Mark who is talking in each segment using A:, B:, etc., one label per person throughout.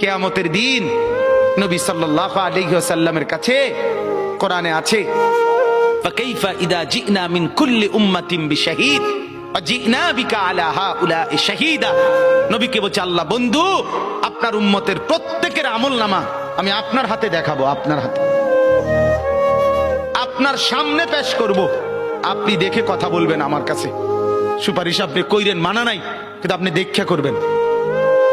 A: কেয়ামতের দিন নবী সাল্লাল্লাহু আলাইহি ওয়াসাল্লামের কাছে কোরআনে আছে فكيف إذا جئنا من كل أمة بشهيد وجئنا بك على هؤلاء شهيدا নবীকে বলছে আল্লাহ বন্ধু আপনার উম্মতের প্রত্যেকের আমল নামা আমি আপনার হাতে দেখাবো আপনার হাতে আপনার সামনে পেশ করব আপনি দেখে কথা বলবেন আমার কাছে সুপারিশ আপনি কইরেন মানা নাই কিন্তু আপনি দীক্ষা করবেন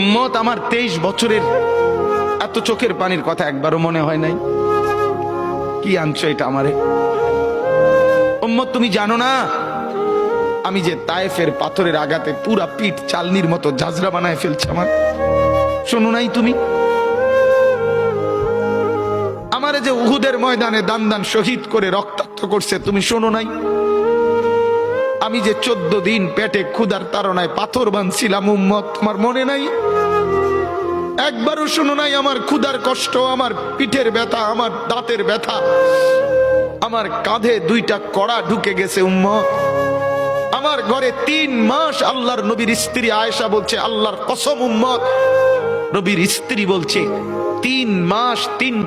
A: উম্মত, আমার তেইশ বছরের এত চোখের পানির কথা একবারও মনে হয় নাই। কি আনছো এটা আমারে? তুমি জানো না? আমি যে তায়েফের পাথরের আঘাতে পুরা পিঠ চালনির মতো ঝাঁঝরা বানায় ফেলছে আমার। শোনো নাই তুমি? আমারে যে উহুদের ময়দানে দান দান শহীদ করে রক্তাক্ত করছে, তুমি শোনো নাই? আমি যে চোদ্দ দিন পেটে ক্ষুধার তাড়নায় পাথর বানছিলাম উম্মত, তোমার মনে নাই? একবারও শুনো নাই আমার ক্ষুধার কষ্ট, আমার পিঠের ব্যথা, আমার দাঁতের ব্যথা। আমার কাঁধে দুইটা কড়া ঢুকে গেছে, উম্মত। আমার ঘরে তিন মাস আল্লাহর নবীর স্ত্রী আয়েশা বলছে, আল্লাহর কসম, উম্মত। নবীর স্ত্রী বলছে, তিন মাস, তিন